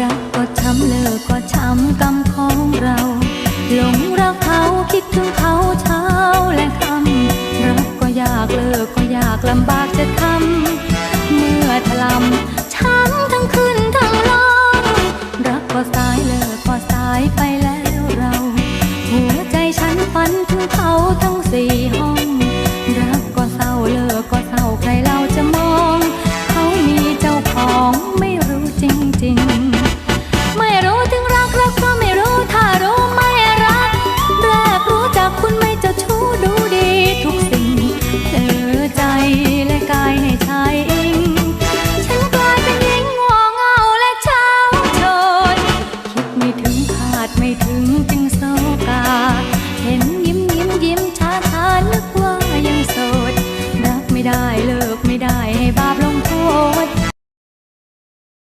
รักก็ช้ำเลิกก็ช้ำกรรมของเราหลงรักเขาคิดถึงเขาเช้าและค่ำรักก็อยากเลิกก็ยากลำบากจะทำเมื่อถลำช้ำทั้งขึ้นทั้งลงรักก็สายเลิกก็สายไปแล้ว Cứng.